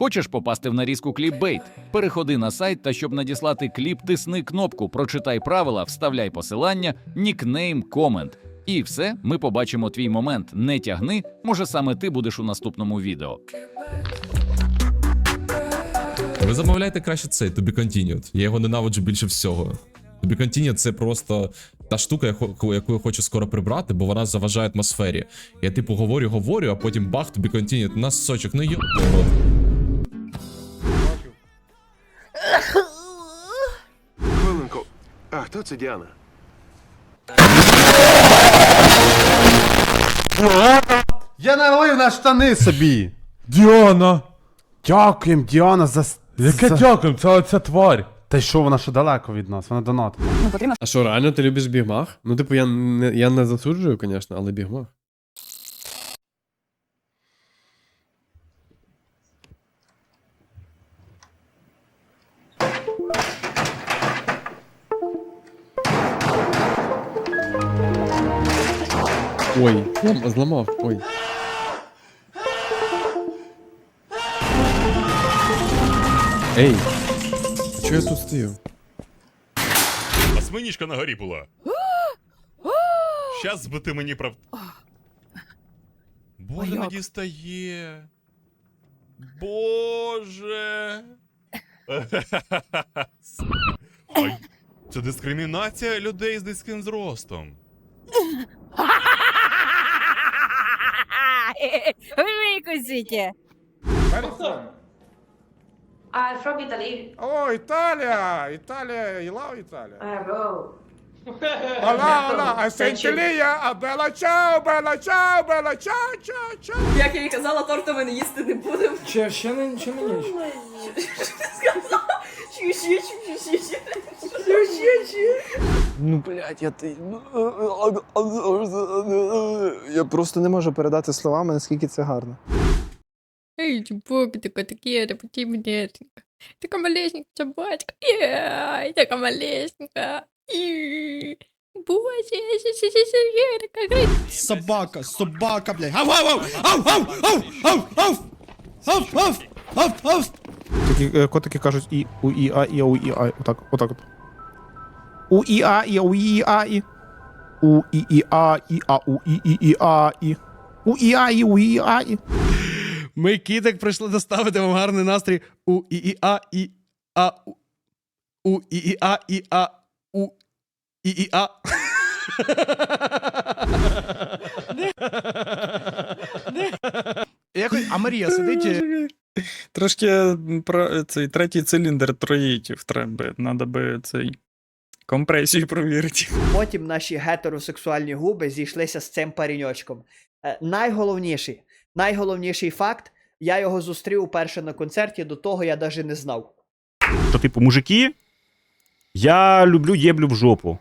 Хочеш попасти в нарізку кліпбейт? Переходи на сайт та щоб надіслати кліп, тисни кнопку, прочитай правила, вставляй посилання, нікнейм, комент. І все, ми побачимо твій момент. Не тягни, може саме ти будеш у наступному відео. Ви замовляєте краще цей Be Continued. Я його ненавиджу більше всього. Be Continued це просто та штука, яку, я хочу скоро прибрати, бо вона заважає атмосфері. Я типу говорю, говорю, а потім бах, Be Continued, на сочок, ну йо. А хто це Діана? Я налив на штани собі. Діана! Дякуємо, Діана, за. с- Яке за- дякую, це оця тварь. Та й що, вона що далеко від нас, вона донатила. А що, реально ти любиш бігмах? Ну, типу, я не, я не засуджую, звісно, але бігмах. Ой, зламав, ой. Ей, а чого я тут стою? Осьминічка на горі була. Щас би ти мені прав. Боже, не дістає. Боже. Ой, це дискримінація людей з низьким зростом. Викусите. I'm from Italy. О, Італія! Італія, I love Італія. Ола, ола, а Сентілія, а бела чао, бела чао, бела чао, чао, чао. Як я і казала, торта ми не їсти не будемо. Ще, ще не, ще не ніч. Що ще, що Ну, блядь, я ти. Я просто не можу передати словами, наскільки це гарно. Ей, чубок, така такера, поті м'ятенька. Така малесенька собачка. Ей, така малесенька. Боже, я така Собака, собака, блядь. Ау, ау, ау, ау, ау, ау, ау, ау ав, ав, ав, ав. Такі е, котики кажуть і у і а і у і а. Отак, отак от. У і а і у і а і. У і і а і а у і і і а і. У і а і у і а і. Ми кітик прийшли доставити вам гарний настрій у і і а і а у- у і і а і а у і і а. А Марія сидить. Трошки про цей третій циліндр троїтів треба. Надо би цей компресію провірити. Потім наші гетеросексуальні губи зійшлися з цим паріньочком. Е, найголовніший, найголовніший факт, я його зустрів уперше на концерті, до того я навіть не знав. То, типу, мужики, я люблю єблю в жопу.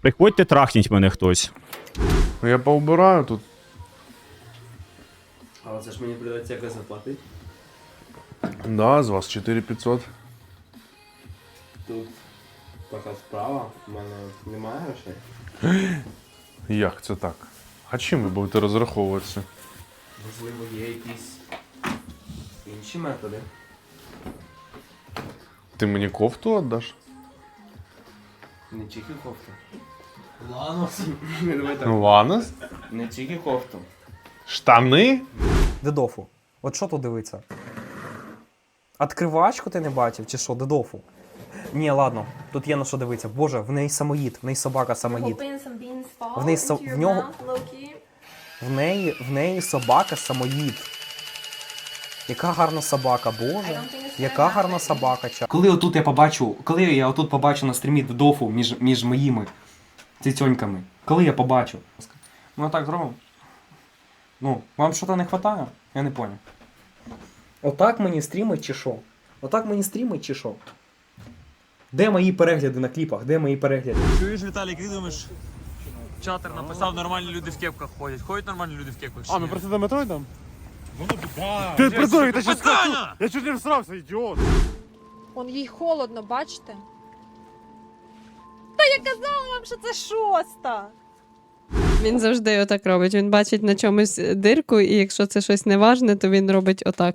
Приходьте, трахніть мене хтось. Ну я поубираю тут. Але це ж мені придеться якось заплатити. Да, з вас 4500. Тут така справа, в мене немає грошей. Як це так? А чим ви будете розраховуватися? Можливо, є якісь інші методи. Ти мені кофту віддаш? Не тільки кофту. Ланос. Давай так. Ну, Ланос? Не тільки кофту. Штани? Дедофу. От що тут дивиться? Откривачку ти не бачив, чи що, дедофу? Ні, ладно, тут є на що дивитися. Боже, в неї самоїд, в неї собака самоїд. В неї со- в нього- В неї, в неї собака самоїд. Яка гарна собака, боже. Яка гарна собака, ча. Коли отут я побачу, коли я отут побачу на стрімі дофу між, між моїми цицьоньками, коли я побачу. Ну так зробимо. Ну, вам що-то не вистачає? Я не понял. Отак мені стрімить чи що? Отак мені стрімить чи що? Де мої перегляди на кліпах? Де мої перегляди? Чуєш, Віталік, як думаєш? Чатер написав, нормальні люди в кепках ходять. Ходять нормальні люди в кепках? А, ми просто до метро йдемо? Ну, да. Ти придурок, ти щас Питання! Я чуть не всрався, ідіот. Он їй холодно, бачите? Та я казала вам, що це шоста. Він завжди отак робить. Він бачить на чомусь дирку, і якщо це щось неважне, то він робить отак.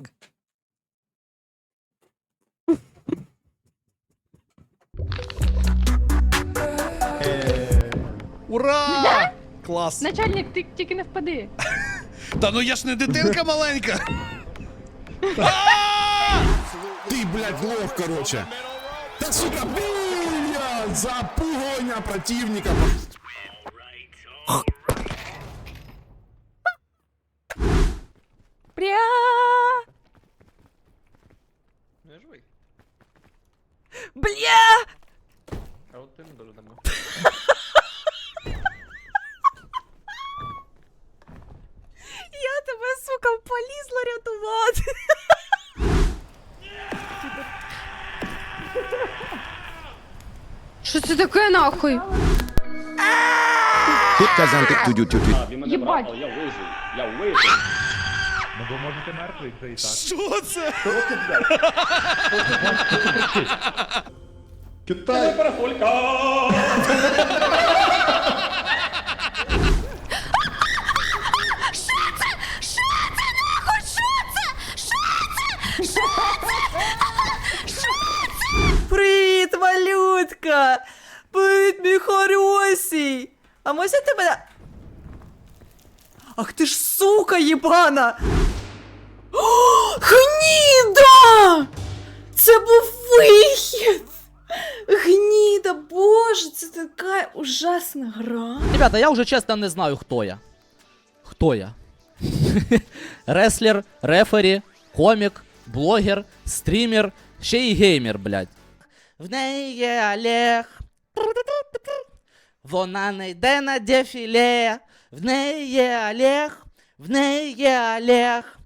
Ура! Клас! Начальник, ти тільки не впади. Та ну я ж не дитинка маленька! Ти, блядь, лох, короче. Та сука, блядь, запугування противника. Пря! Ну я живий. Бля! А от ти не дуже давно. Я тебе, сука, полізла рятувати. Що це таке нахуй? Тут казантик тю-тю-тю-тю. А, він мене Єбать. брав, але я вижив. Я вижив. Що це? Китай. Привіт, малютка! Привіт, мій хороший! А можна тебе. Ах ти ж сука єбана! Це був вихід! Гніда, боже, це така ужасна гра. Ребята, я уже честно не знаю, хто я. Хто я? Реслер, рефері, комік, блогер, стрімер, ще й геймер, блядь. В неї є Олег. Вона не йде на дефіле. В неї є Олег. В неї є Олег.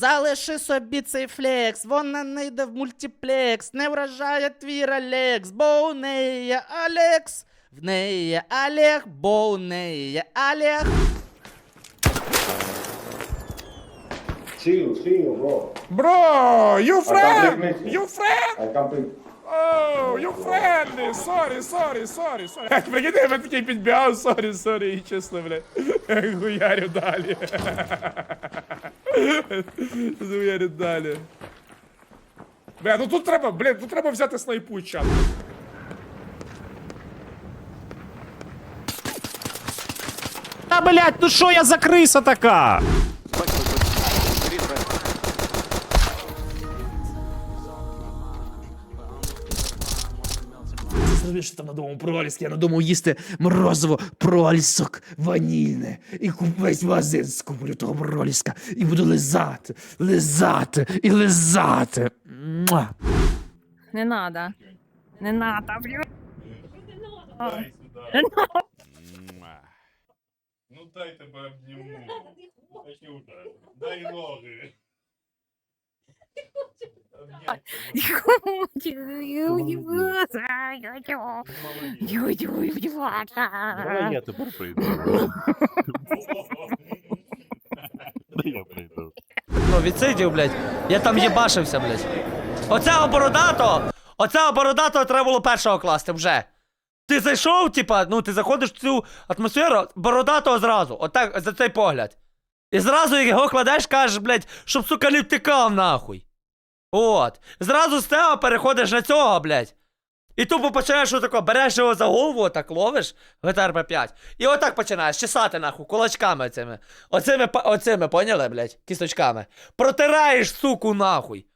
Залиши собі цей флекс, вона не йде в мультиплекс, не вражає твій Ролекс, бо у неї є Алекс, в неї є Олег, бо у неї є Олег. Бро, you friend, you friend. Oh, you friend, sorry, sorry, sorry, sorry. Як прикинь, я такий підбігав, сорі, сорі, і чесно, блядь. Гуярю далі. Гуярю далі. Бля, ну тут треба, блін, тут треба взяти снайпу, чат. Та блять, ну що я за криса така? Що там надумав проліски, я надумав їсти морозиво, пролісок, ванільне. І весь магазин скуплю того проліска. І буду лизати, лизати і лизати. Муа. Не надо. Не надо, блядь. Ну дай тебе обніму. Дай ноги. Я тепер прийду. Я прийду. Ну, відсидів, блядь. Я там їбашився, блядь. Оцього бородато! Оцього бородато треба було першого класти вже. Ти зайшов, типа, ну ти заходиш в цю атмосферу, бородатого зразу, отак, за цей погляд. І зразу його кладеш, кажеш, блядь, щоб, сука, не втикав нахуй. От. Зразу з тебе переходиш на цього, блядь. І тупо починаєш отако, береш його за голову, отак ловиш, ГТРП 5. І отак починаєш чесати нахуй, кулачками цими. Оцими, оцими, поняли, блядь, кісточками. Протираєш, суку, нахуй.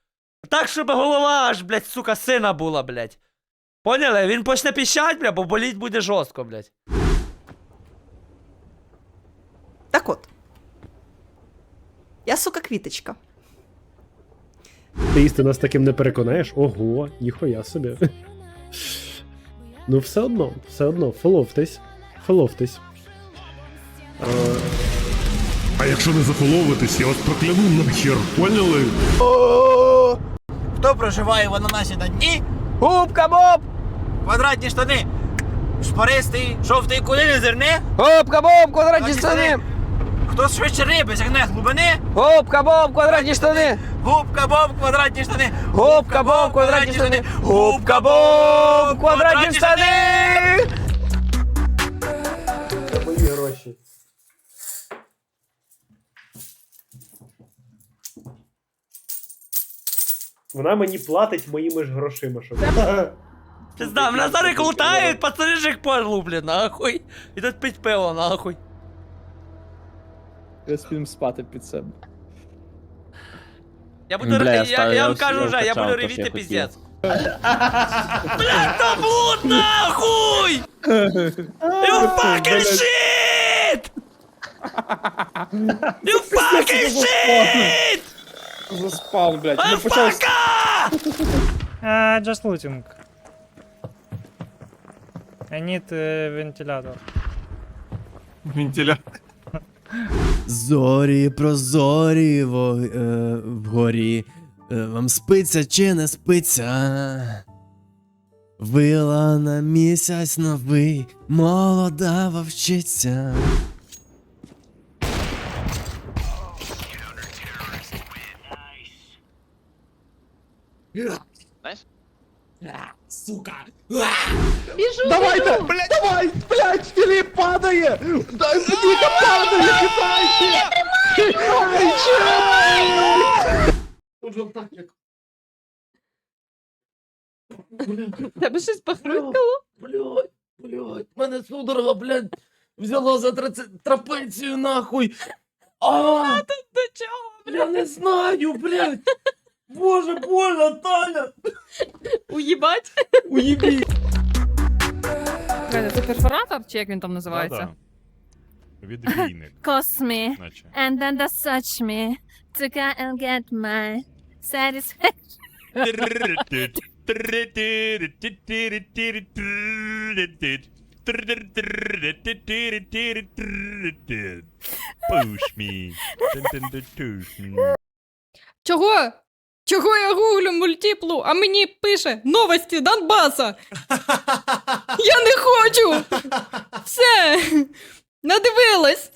Так, щоб голова аж, блядь, сука, сина була, блядь. Поняли? Він почне піщать, бля, бо боліть буде жорстко, блядь. Так от. Я сука квіточка. Ти істи нас таким не переконаєш? Ого, ніхуя собі. Ну, все одно, все одно, фоловтесь. Фоловтесь. А якщо не зафоловитись, я вас прокляну нахер, поняли? Хто проживає в ананасі на дні? Губка Боб! Квадратні штани. Шпаристий, жовтий кулини зерни. Губка Боб, квадратні штани. Хто швидше риби сягне з глибини? Губка Боб, квадратні штани. Губка Боб, квадратні штани. Губка Боб, квадратні штани. Губка Боб, квадратні штани. гроші. Вона мені платить моїми ж грошима, щоб. Пизда, мене зараз колотають, пацани ж їх поглублять, нахуй. І тут пить пиво, нахуй. Я спім спати під себе. Я буду Бля, я ревіти, я, став- я я вам вс- кажу я вже, я вкачав буду то, що ревіти я піздець. Блядь, там блуд, нахуй! You fucking shit! You fucking shit! Заспав, блядь. I'm fucker! Uh, just looting. I need uh, ventilator. Вентилятор. Зорі прозорі во, е, вгорі. Е, вам спиться чи не спиться? Вила на місяць новий, молода вовчиця. Сука! Біжу, Давайте! біжу. Блядь, давай! Блядь, Філіп падає! Дай Ніка падає! Кидайте! Кидайте! Уже так як... Тебе щось похрюкало? Блядь, блядь, мене судорога, блядь, взяло за траце- трапецію, нахуй. А, До чого, я не знаю, блядь. Боже, больно, Таня. Уїбать? Уїбі. Це перфоратор, чи як він там називається? Відбійник. Cost me, and then the such me, to go and get my satisfaction. Push me. Чого? Чого я гуглю мультиплу, а мені пише новості Донбаса? Я не хочу! Все! Надивилась!